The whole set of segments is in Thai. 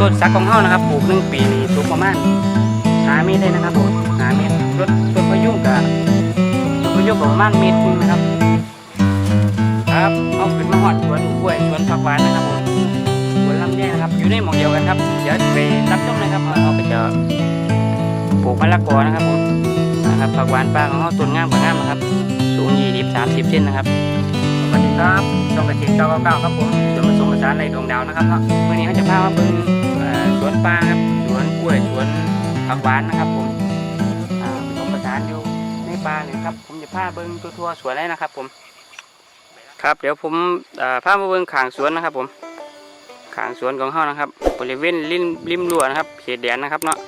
ต้นซักของเฮานะครับปลูกหนึ่งปีนี่สูงประมาณหาเมตรได้นะครับผมหาเมตรต้นต้นพยุงกับต้นพยุงก็ประมาณเมตรนึงนะครับ ครับเอาขึ้นมาหอดสวนกล้วยสวนผักหวานนะครับผมสวนลำไยนะครับอยู่ในหมู่เดียวกันครับเดี๋ยวไปรับชมเลยครับว่าเขาไปเจะปลูกมะละกอนะครับผมนะครับผักหวานป้าของเขาต้นงามกว่างามนะครับ สูงยี่สิบสามสิบเซนนะครับสวัสดีครับช่องกระเทียมเก้าเก้าครับผมส่วนผสมผสานในดวงดาวนะครับเนาะวันนี้เขาจะพามาเบิ่ง วนปลาครับสวนกล้วยสวนผักหวานนะครับ ผมผสมผสานอยู่ในป่าเนี่ยครับ ผมจะพาเบิ่งทั่วสวนเลยนะครับ ผม ครับเดี๋ยวผมพามาเบิ่งขางสวนนะครับ ผมขางสวนของเขานะครับ บริเวณริมริมรั้วนะครับเขตแดนนะครับเนาะ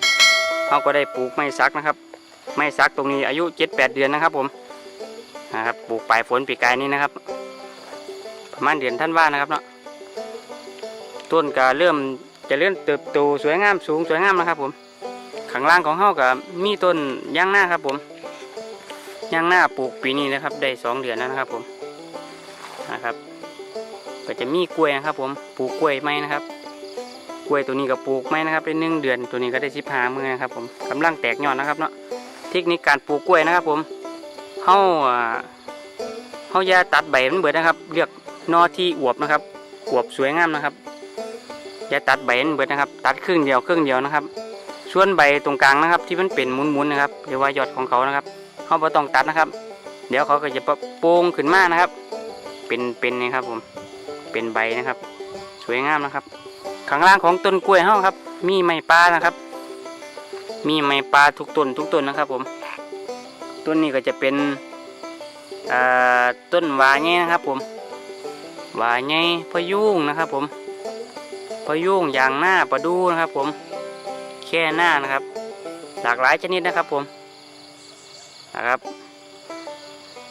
เขาก็ได้ปลูกไม้ซักนะครับ ไม้ซักตรงนี้อายุ7-8เดือนนะครับ ผมนะครับปลูกปลายฝนปีกายนี้นะครับ ประมาณเดือนท่านว่านะครับเนาะต้นก็เริ่ม จะเริ่มเติบโตสวยงามสูงสวยงามนะครับ ผมข้างล่างของเฮาก็มีต้นยางหน้าครับ ผมยางหน้าปลูกปีนี้นะครับ ได้สองเดือนแล้วนะครับ ผมนะครับ ก็จะมีกล้วยนะครับ ผมปลูกกล้วยไหมนะครับกล้วยตัวนี้ก็ปลูกไหมนะครับได้หนึ่งเดือนตัวนี้ก็ได้สิบหามือนะครับ ผมกำลังแตกยอดนะครับเนาะเทคนิคการปลูกกล้วยนะครับ ผมเฮาอ่าเขาอย่าตัดใบมันเบิดนะครับ เลือกนอที่อวบนะครับอวบสวยงามนะครับ อย่าตัดใบนเบิดนะครับ ตัดครึ่งเดียวครึ่งเดียวนะครับ ส่วนใบตรงกลางนะครับ ที่มันเป็นมุนๆนะครับหรือว่ายอดของเขานะครับเขาไม่ต้องตัดนะครับ เดี๋ยวเขาก็จะโป่งขึ้นมานะครับ เป็นเป็นนี่ครับผมเป็นใบนะครับ สวยงามนะครับ ข้างล่างของต้นกล้วยเขาครับ มีไม้ปลานะครับ มีไม้ปลาทุกต้นทุกต้นนะครับ ผมต้นนี้ก็จะเป็นต้นวายไงนะครับผมวายไงพยุงนะครับผม พยุงอย่างหน้าประดูนะครับ ผม แค่หน้านะครับ หลากหลายชนิดนะครับ ผมนะครับ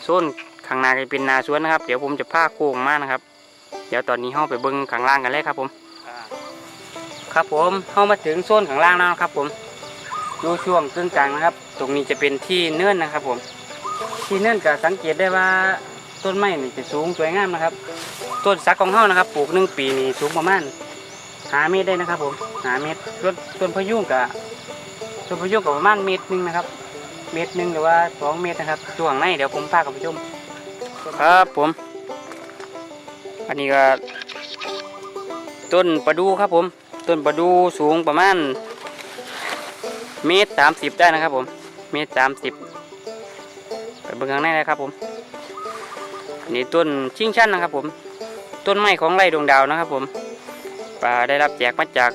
โซนข้างหน้าก็เป็นนาสวนนะครับ เดี๋ยวผมจะพาโค้งมานะครับ เดี๋ยวตอนนี้เข้าไปเบิ้งข้างล่างกันเลยครับ ผมครับผมเข้ามาถึงโซนข้างล่างแล้วนะครับ ผมดูช่วงตึงกลางนะครับ ตรงนี้จะเป็นที่เนื่อนนะครับ ผม ที่เนั่นก็สังเกตได้ว่าต้นไม้นี่จะสูงสวยงามนะครับ ต้นสักของเฮานะครับ ปลูกหนึ่งปีนี่สูงประมาณ หาเมตรได้นะครับ ผมหาเมตรต้นต้นพยุงกับต้นพยุงกับประมาณเมตรหนึ่งนะครับ เมตรหนึ่งหรือว่าสองเมตรนะครับช่วงในเดี๋ยวผมพากับผู้ชมครับผม อันนี้ก็ต้นประดูครับผม ต้นประดูสูงประมาณเมตรสามสิบได้นะครับผม เมตรสามสิบไปเบิ่งข้างในเลยครับผมนี่ต้นชิงชันนะครับผม ต้นไม้ของไร่ดวงดาวนะครับผม ได้รับแจกมาจาก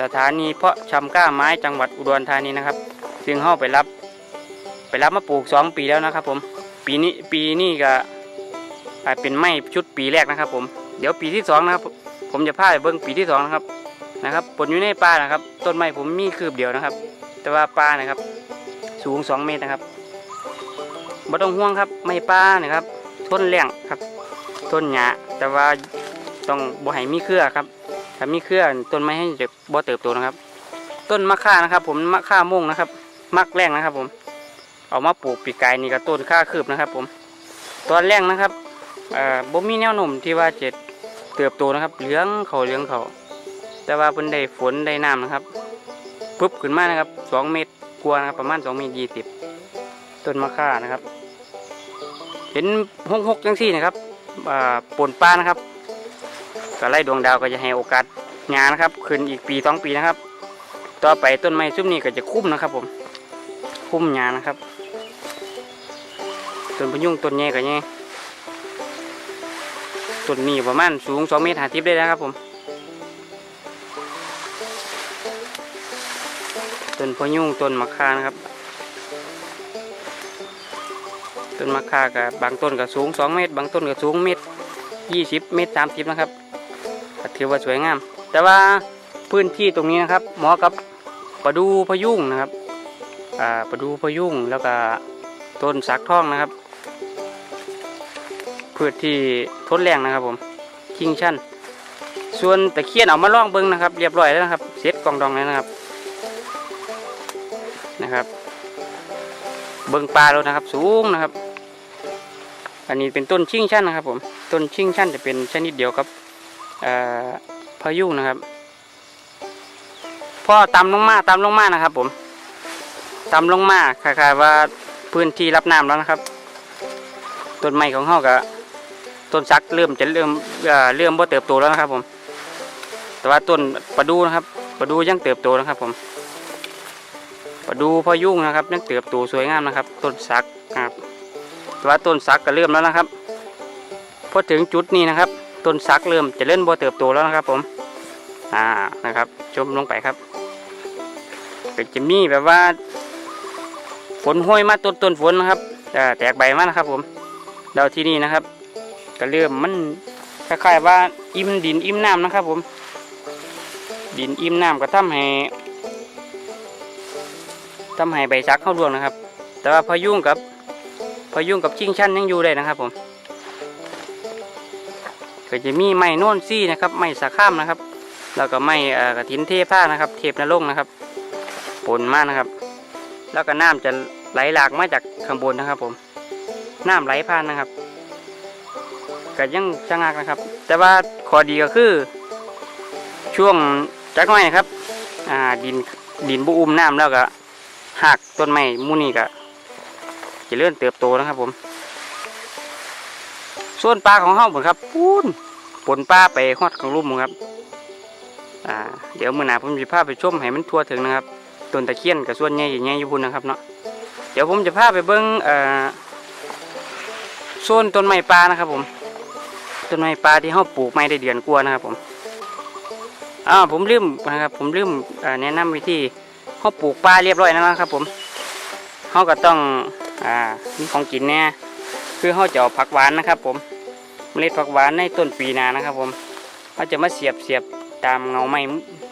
สถานีเพาะชำก้าไม้จังหวัดอุดรธานีนะครับ ซึ่งเข้าไปรับ ไปรับมาปลูกสองปีแล้วนะครับผมปีนี้ปีนี้ก็เป็นไม้ชุดปีแรกนะครับ ผมเดี๋ยวปีที่สองนะครับผมจะพาไปเบิ่งปีที่สองนะครับนะครับปนอยู่ในป่านะครับ ต้นไม้ผมมีคืบเดียวนะครับ แต่ว่าป่านะครับ สูงสองเมตรนะครับบ่ต้องห่วงครับไม่ป้านี่ยครับทนแรงครับต้นหญ้าแต่ว่าต้องบ่ให้มีเครือครับ ถ้ามีเครือต้นไม้ให้จะบ่เติบโตนะครับ ต้นมะข่านะครับ ผมมะข่าม่วงนะครับมักแรงนะครับ ผม เอามาปลูกปีกายนี่ก็ต้นข่าคืบนะครับ ผม ตอนแรกนะครับบ่มีแนวโน้มที่ว่าจะเติบโตนะครับเหลืองเขาเหลืองเขาแต่ว่าเพิ่นได้ฝนได้น้ำนะครับปุ๊บขึ้นมานะครับสองเมตรกว่านะครับประมาณสองเมตรยี่สิบต้นมะข่านะครับ เห็นหกหกจังสี่นะครับปนป้านะครับ ก็ไล่ดวงดาวก็จะให้โอกาสงานนะครับขึ้นอีกปีสองปีนะครับ ต่อไปต้นไม้ซุ้มนี้ก็จะคุ้มนะครับ ผมคุ้มงานนะครับต้นพะยุงต้นใหญ่ก็ใหญ่ต้นนี้ประมาณสูงสองเมตรหาทิพได้แล้วครับผมต้นพะยุงต้นมะข่านะครับต้นมะข่ากับบางต้นก็สูง 2 เมตร บางต้นก็สูงเมตร 20 เมตร 30 นะครับ ก็ถือว่าสวยงาม แต่ว่าพื้นที่ตรงนี้นะครับเหมาะกับประดูพะยุงนะครับประดูพะยุงแล้วก็ต้นสักท่องนะครับพืชที่ทนแรงนะครับผมคิงชั่นส่วนตะเคียนเอามาล่องเบิ้งนะครับ เรียบร้อยแล้วนะครับเสร็จกองดองแล้วนะครับนะครับ เบิ้งปลาแล้วนะครับ สูงนะครับ อันนี้เป็นต้นชิงชั่นนะครับผมต้นชิงชั่นจะเป็นชนิดเดียวกับ พายุนะครับ พ่อต่ำลงมาต่ำลงมานะครับ ผมต่ำลงมาคล้ายๆว่าพื้นที่รับน้ำแล้วนะครับต้นไม้ของเฮาก็ต้นซักเริ่มจะเริ่มเอ่อเริ่มบ่เติบโตแล้วนะครับ ผม แต่ว่าต้นประดูนะครับประดูยังเติบโตนะครับ ผมประดูพอยุ่นะครับยังเติบโตสวยงามนะครับ ต้นซักครับแต่ว่าต้นซักก็เริ่มแล้วนะครับพอถึงจุดนี้นะครับ ต้นซักเริ่มจะเล่นบ่เติบโตแล้วนะครับ ผม อ่านะครับ ชมลงไปครับก็จะมีแบบว่า ฝนห้วยมาต้นต้นฝนนะครับอ่แตกใบมานะครับ ผมแล้วที่นี่นะครับ ก็เริ่มมันคล้ายๆว่าอิ่มดินอิ่มน้ำนะครับ ผม ดินอิ่มน้ำก็ทำให้ทำให้ใบซักเข้าร่วงนะครับ แต่ว่าพายุงกับพายุงกับชิงชันยังอยู่ได้นะครับ ผม ก็จะมีไม้โน่นซี่นะครับไม้สะข้ามนะครับ แล้วก็ไม่กระถินเทผ้านะครับ เทพนรงนะครับปนมากนะครับ แล้วก็น้ำจะไหลหลากมาจากข้างบนนะครับ ผมน้ำไหลผ่านนะครับก็ยังชะงักนะครับ แต่ว่าข้อดีก็คือ ช่วงจักน่อยนะครับอ่าดินดินบุอุ้มน้ำแล้วก็หักต้นไม้มูนี่ก็จะเลื่อนเติบโตนะครับผม ส่วนปลาของเฮาผมครับปูนปนปลาไปฮอดของลุ่มครับอ่าเดี๋ยวมื้อหน้าผมจะพาไปชมให้มันทั่วถึงนะครับต้นตะเคียนกับส่วนใหญ่ใหญ่อยู่พุ่นนะครับเนาะเดี๋ยวผมจะพาไปเบิ้งเอ่อโซนต้นไม้ปลานะครับ ผมต้นไม้ปลาที่เฮาปลูกไม้ได้เดือนกว่านะครับ ผมอ่าผมลืมนะครับผมลืมอ่อแนะนำวิธีเฮาปลูกปลาเรียบร้อยแล้วนะครับ ผมเฮาก็ต้องอ่ามีของกินแน่ คือเฮาจะเอาผักหวานนะครับ ผมเมล็ดผักหวานในต้นปีนานะครับ ผมเขาจะมาเสียบเสียบตามเงาไม้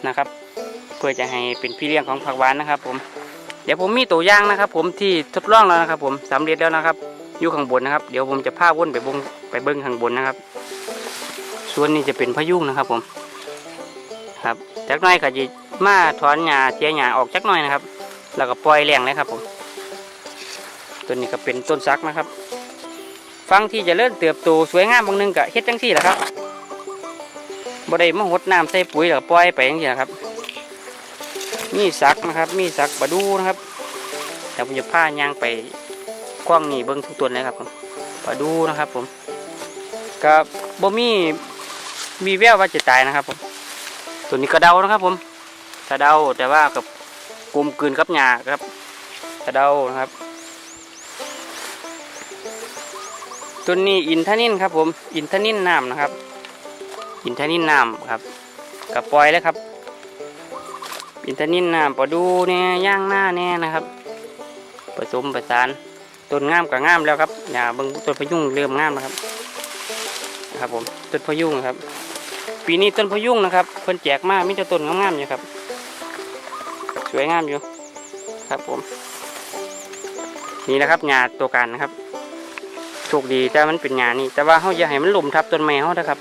นะครับ เพื่อจะให้เป็นพี่เลี้ยงของผักหวานนะครับ ผม เดี๋ยวผมมีตัวอย่างนะครับ ผมที่ทดลองแล้วนะครับ ผมสำเร็จแล้วนะครับอยู่ข้างบนนะครับ เดี๋ยวผมจะพาวนไปบงไปเบิ้งข้างบนนะครับ ส่วนนี้จะเป็นพยุงนะครับ ผม ครับจักหน่อยก็จะมาถอนหญ้าเสียหญ้าออกจักหน่อยนะครับ แล้วก็ปล่อยแรงเลยครับ ผมต้นนี้ก็เป็นต้นซักนะครับ ฟังที่จะเริ่มเติบโตสวยงามบางนึงก็เฮ็ดจังซี่แหละครับบ่ได้มาหดน้ำใส่ปุ๋ยแล้วปล่อยไปจังซี่แหละครับ มีสักนะครับ มีสักบดูนะครับเดี๋ยวผมจะพายางไปกว้างนี่เบิ้งทุกตัวเลยครับผมบดูนะครับ ผมกับบ่มีมีแววว่าจะตายนะครับผมตัวนี้กระเดานะครับ ผมกระเดาแต่ว่ากับกลมกลืนกับหญ้าครับกระเดานะครับ ตัวนี้อินทนินครับผม อินทนินน้ำนะครับ อินทนินน้ำครับกับปล่อยแล้วครับ อินทนินน้ำปลาดูเนี่ยย่างหน้าแน่นะครับ ผสมประสานต้นงามกับงามแล้วครับอย่าเบิ่งต้นพยุงเริ่มงามนะครับนะครับผมต้นพยุงครับ ปีนี้ต้นพยุงนะครับเพิ่นแจกมากมีแต่ต้นงามๆอยู่ครับ สวยงามอยู่ ครับผม นี่นะครับหญ้าตัวการนะครับ โชคดีแต่มันเป็นหญ้านนี่แต่ว่าเฮาอย่าให้มันลมทับต้นไม้เฮานะครับ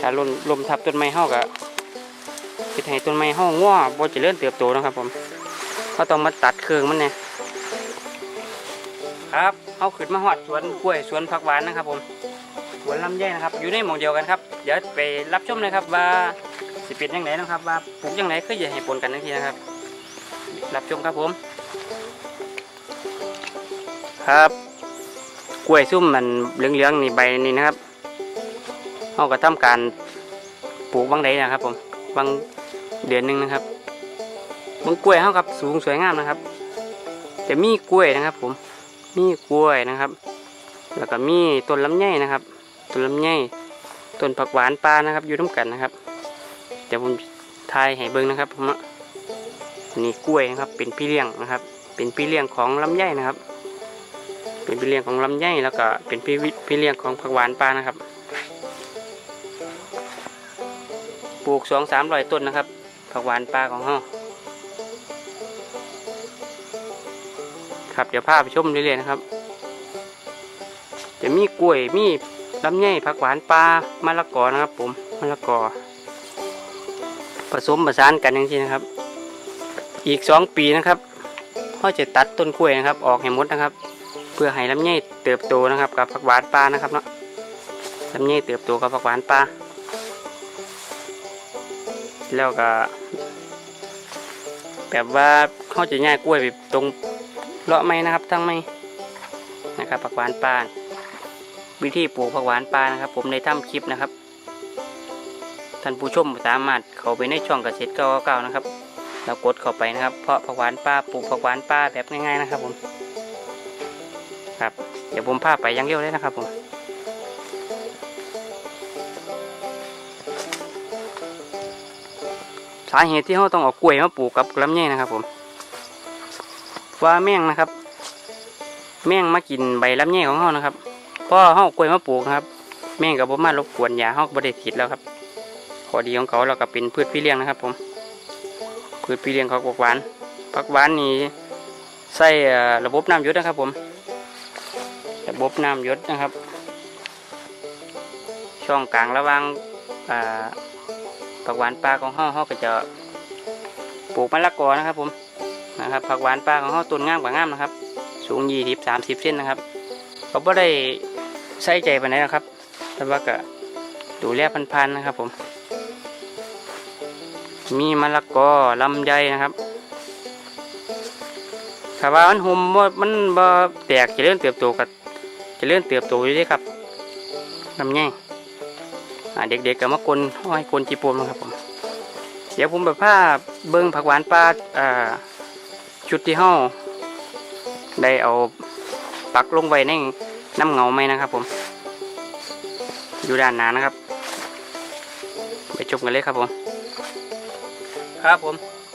ถ้าลมลมทับต้นไม้เฮาก็เฮ็ดให้ต้นไม้ห้องง้อบ่เจริญเติบโตนะครับ ผมเขาต้องมาตัดเครื่องมันเนี่ยครับเขาขึ้นมาหอดสวนกล้วยสวนผักหวานนะครับ ผมสวนลำไยนะครับ อยู่ในหมู่เดียวกันครับเดี๋ยวไปรับชมเลยครับว่าสิเป็นยังไงนะครับ ว่าปลูกยังไงคืออย่าให้ปนกันทังทีนะครับ รับชมครับผม ครับ กล้วยซุ่มมันเหลืองๆนี่ใบนี่นะครับเขาก็ทำการปลูกบางใดนะครับ ผมบางเดือนหนึ่งนะครับมังกล้วยเขาครับสูงสวยงามนะครับจะมีกล้วยนะครับ ผมมีกล้วยนะครับ แล้วก็มีต้นลำไยนะครับต้นลำไยต้นผักหวานปลานะครับ อยู่ร่วมกันนะครับเดี๋ยวผมทายให้เบิ้งนะครับผมนี่กล้วยนะครับเป็นพี่เลี้ยงนะครับ เป็นพี่เลี้ยงของลำไยนะครับ เป็นพี่เลี้ยงของลำไยแล้วก็เป็นพี่วิพี่เลี้ยงของผักหวานปลานะครับ ปลูกสองสามร้อยต้นนะครับ ผักหวานปลาของเฮาครับเดี๋ยวพาไปชมเรื่อยๆนะครับ จะมีกล้วยมีลำไยผักหวานปลามะละกอนะครับ ผมมะละกอผสมผสานกันอย่างนี้นะครับ อีกสองปีนะครับเขาจะตัดต้นกล้วยนะครับ ออกให้หมดนะครับ พื่อให้ลำไยเติบโตนะครับ กับผักหวานปลานะครับเนาะลำไยเติบโตกับผักหวานปลาแล้วก็ แบบว่าเขาจะง่ายกล้วยแบบตรงเลาะไม้นะครับ ทั้งไม้นะครับผักหวานปลาวิธีปลูกผักหวานปลานะครับ ผมในถ้ำคลิปนะครับท่านผู้ชมสามารถเข้าไปในช่องเกษตรเก้าๆนะครับ แล้วกดเข้าไปนะครับ เพราะผักหวานปลาปลูกผักหวานปลาแบบง่ายๆนะครับผม ครับ เดี๋ยวผมพาไปยังเดียวเลยนะครับผมสาเหตุที่เขาต้องเอากล้วยมาปลูกกับลำไยนะครับ ผมว่าแมงนะครับ แมงมากินใบลำไยของเขานะครับพอเขาเอากล้วยมาปลูกครับ แมงกับบ่มารบกวนยาเขาก็บ่ได้ถิดแล้วครับข้อดีของเขาเราก็เป็นพืชพี่เลี้ยงนะครับ ผม พืชพี่เลี้ยงเของผักหวานผักหวานนี่ใส่ระบบน้ำหยศนะครับ ผม ระบบน้ำยศนะครับ ช่องกลางระว่างผักหวานปลาของห้อเขาก็จะปลูกมะละกอนะครับ ผมนะครับผักหวานปลาของห้อต้นงามกว่างามนะครับ สูงยี่สิบสามสิบเซนนะครับเขาไม่ได้ใส่ใจไปไหนนะครับแต่ว่าก็ดูแลพันๆนะครับ ผม มีมะละกอลำไยนะครับถ้าว่ามันหุมบ่มันบ่แตกจะเลื่อนเติบโตกับ จะเลื่อนเติบโตอยู่ด้ครับลำไยอ่เด็กๆกับมากลห้อยกลจีปมนะครับผมเดี๋ยวผมแบบผ้าเบิ้งผักหวานปลาอ่าชุดที่ห้าได้เอาปักลงไว้ในน้ำเงาไหมนะครับ ผม อยู่ด้านหน้านะครับ ไปชมกันเลยครับผม ครับผม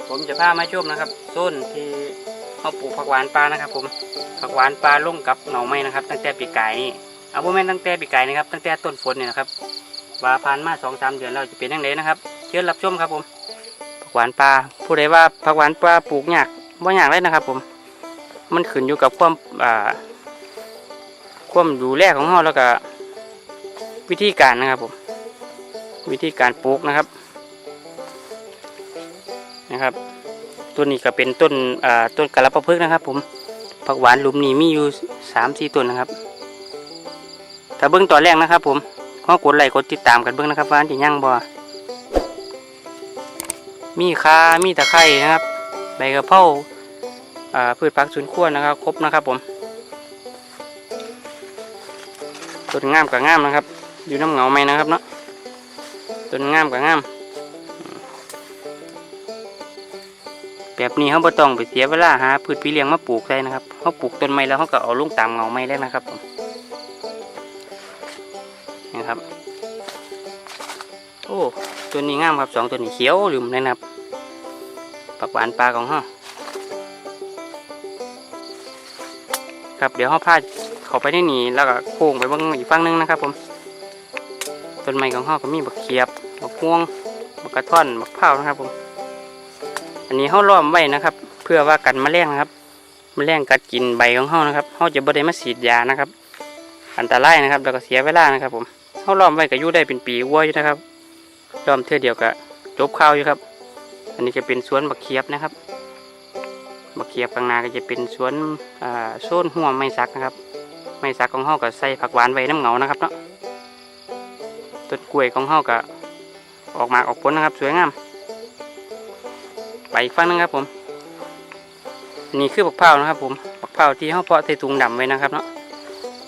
ผมจะพามาชมนะครับต้นที่ เขาปลูกผักหวานปลานะครับ ผมผักหวานปลาลงกับเงาไม้นะครับ ตั้งแต่ปีกายนี่เอาโมเมนตั้งแต่ปีกายนะครับ ตั้งแต่ต้นฝนเนี่ยนะครับว่าผ่านมาสองสามเดือนแล้วจะเป็นยังไงนะครับเชิญรับชมครับผมผักหวานปลาผู้ใดว่าผักหวานปลาปลูกยากว่ายากเลยนะครับ ผม มันขึ้นอยู่กับความอ่าความดูแลของเราแล้วก็วิธีการนะครับผม วิธีการปลูกนะครับนะครับ ต้นนี้ก็เป็นต้นอ่าต้นกะละปะพึกนะครับ ผมผักหวานหลุมนี้มีอยู่สามสี่ต้นนะครับ ถ้าเบื้องตอนแรกนะครับ ผมก็กดไลค์กดติดตามกันเบื้องนะครับว่าจะยั่งบ่มีคามีตะไคร่นะครับ ใบกระเพราอ่าพืชผักสวนครัวนะครับ ครบนะครับ ผมต้นงามกับงามนะครับ อยู่น้ำเหงาไหมนะครับเนาะต้นงามกับงาม แบบนี้เขาบ่ต้องไปเสียเวลาหาพืชพี่เลี้ยงมาปลูกได้นะครับเขาปลูกต้นไม้แล้วเขาก็เอาลงตามเงาไม้แล้วนะครับผมนะครับ โอ้ตัวนี้งามครับสองตัวนี้เขียวลืมนะครับผักหวานปลาของห้าครับเดี๋ยวห้าพาเขาไปในนี่แล้วก็โค้งไปเบางอีกฝั่งหนึงนะครับ ผมต้นไม้ของห้าก็มีบักเขียบบักพวงบักกระท่อนบักเผาวนะครับผม อันนี้ห้าล้อมไว้นะครับ เพื่อว่ากันแมลงนะครับแมลงกัดกินใบของห้านะครับห้าจะบ่ได้มาฉีดยานะครับ อันตรายนะครับ แล้วก็เสียเวลานะครับ ผมเขาล้อมไว้ก็อยู่ได้เป็นปีวัวอยู่นะครับล้อมเท่อเดียวก็จบข้าวอยู่ครับ อันนี้จะเป็นสวนบักเขียบนะครับบักเขียบข้างนาก็จะเป็นสวนอ่าโซนหัวไม้สักนะครับ ไม้สักของเฮาก็ใส่ผักหวานไว้น้ำเงานะครับเนาะต้นกล้วยของเฮาก็ออกมาออกผลนะครับ สวยงาม อีกฝั่งนึงครับผม นี่คือบักเผานะครับ ผมบักเผาที่เฮาเพาะใส่ถุงดำไว้นะครับเนาะ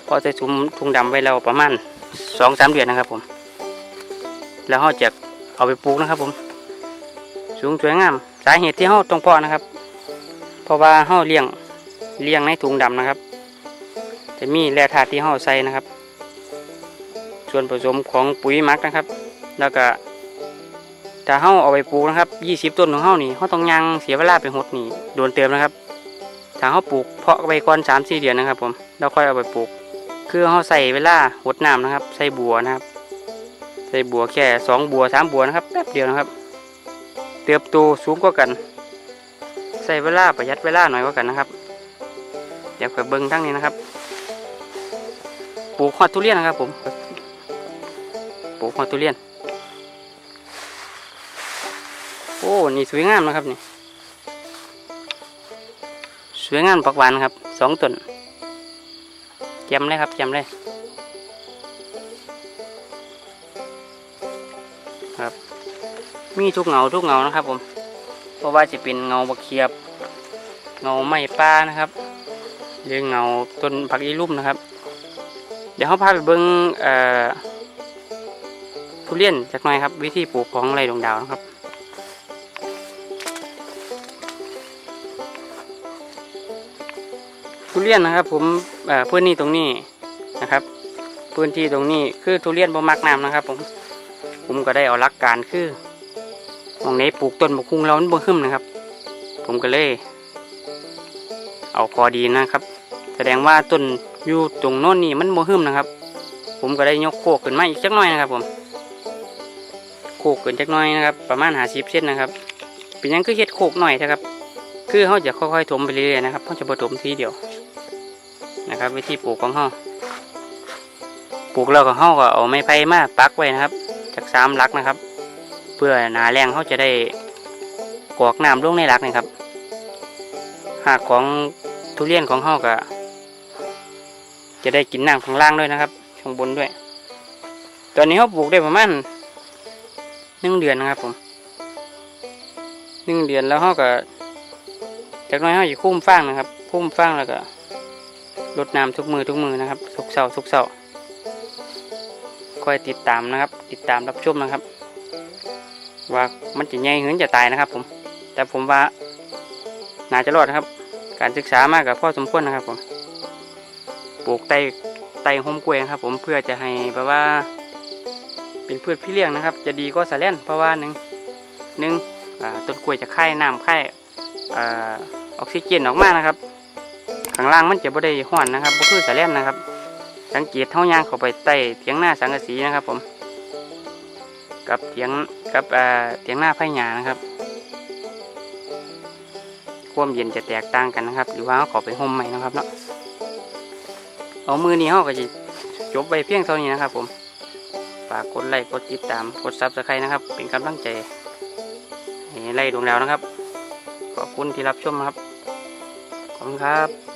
เพอใส่ถุงถุงดำไว้แล้วประมาณสองสามเดือนนะครับ ผม แล้วเราจะเอาไปปลูกนะครับ ผม สูงสวยงาม สาเหตุที่เราต้องเพาะนะครับ เพราะว่าเราเลี้ยงเลี้ยงในถุงดำนะครับ จะมีแร่ธาตุที่เราใส่นะครับ ส่วนผสมของปุ๋ยมักนะครับ แล้วก็ ถ้าเราเอาไปปลูกนะครับยี่สิบต้นของเรานี่เราต้องยังเสียเวลาไปหดนี่โดนเติมนะครับ ถ้าเราปลูกเพาะไปก่อนสามสี่เดือนนะครับ ผมแล้วค่อยเอาไปปลูก คือเขาใส่เวลาหดน้ำนะครับ ใส่บัวนะครับ ใส่บัวแค่สองบัวสามบัวนะครับแป๊บเดียวนะครับ เติบโตสูงกว่ากัน ใส่เวลาประหยัดเวลาหน่อยกว่ากันนะครับ เดี๋ยวไปเบิ้งทั้งนี้นะครับ ปลูกฮอดทุเรียนนะครับ ผม ปลูกฮอดทุเรียน อ้นี่สวยงามนะครับนี่สวยงามผักหวานครับสองต้นแจำเลยครับแจำเลยครับ มีทุกเงาทุกเงานะครับผมผราะว่าจะเป็นเงาบะเขียบ เงาไม้ป้านะครับหรือเงาต้นผักอีลุ่มนะครับ เดี๋ยวเขาพาไปเบิ้งเอ่อทุเรียนจากหน่อยครับ วิธีปลูกของไรดวงดาวนะครับ ทุเรียนนะครับผมพื้นที่ตรงนี้นะครับ พื้นที่ตรงนี้คือทุเรียนบ่มักน้ำนะครับ ผม ผมก็ได้เอาลักการคือหมองไหนปลูกต้นบกคุ้งแล้วมันบ่ขึ้นนะครับ ผมก็เลย เอาคอดีนะครับ แสดงว่าต้นอยู่ตรงโน้นนี่มันบ่ขึ้นนะครับ ผมก็ได้ยกโคกขึ้นมาอีกจักหน่อยนะครับ ผมโคกขึ้นจักหน่อยนะครับ ประมาณหาสิบเซนนะครับเป็นยังคือเฮ็ดโคกหน่อยนะครับ คือเขาจะค่อยๆถมไปเรื่อยๆนะครับเขาจะบ่ถมทีเดียว นะครับ วิธีปลูกของเขาปลูกแล้วก็เขาก็เอาไม้ไผ่มาปักไว้นะครับ จากสามหลักนะครับ เพื่อหนาแรงเขาจะได้กรอกน้ำลงในหลักนะครับหากของทุเรียนของเขาก็จะได้กินน้ำข้างล่างด้วยนะครับข้างบนด้วย ตอนนี้เขาปลูกได้ประมาณหนึ่งเดือนนะครับผมหนึ่งเดือนแล้วเขาก็จากน้อยเขาจะคุ้มฟางนะครับ คุ้มฟางแล้วก็ รดน้ำทุกมือทุกมือนะครับ ทุกเสาทุกเสาคอยติดตามนะครับ ติดตามรับชมนะครับ ว่ามันจะใหญ่หรือจะตายนะครับ ผม แต่ผมว่าน่าจะรอดนะครับ การศึกษามากกับพ่อสมควรนะครับผมปลูกไตไต่โฮมกล้วยครับ ผมเพื่อจะให้แบบว่า เป็นพืชพี่เลี้ยงนะครับ จะดีก็สะเล่นเพราะว่าหนึ่งหนึ่งต้นกล้วยจะไข่น้ำไข่ออกซิเจนออกมานะครับ ข้างล่างมันจะบ่ได้ห้อนนะครับบ่คือสะเล่นนะครับ สังเกตเท่ายางเข้าไปใต้เถียงหน้าสังกะสีนะครับ ผม กับเถียงกับอ่าเถียงหน้าไผ่หญ้านะครับความเย็นจะแตกต่างกันนะครับ หรือว่าเขาข้าไปห่มใหม่นะครับเนาะเอามือนี้เขาก็จะจบไปเพียงเท่านี้นะครับ ผมฝากกดไลค์กดติดตามกดซับสไครต์นะครับ เป็นกำลังใจให้ไล่ดวงดาวนะครับ ขอบคุณที่รับชมครับ ขอบคุณครับ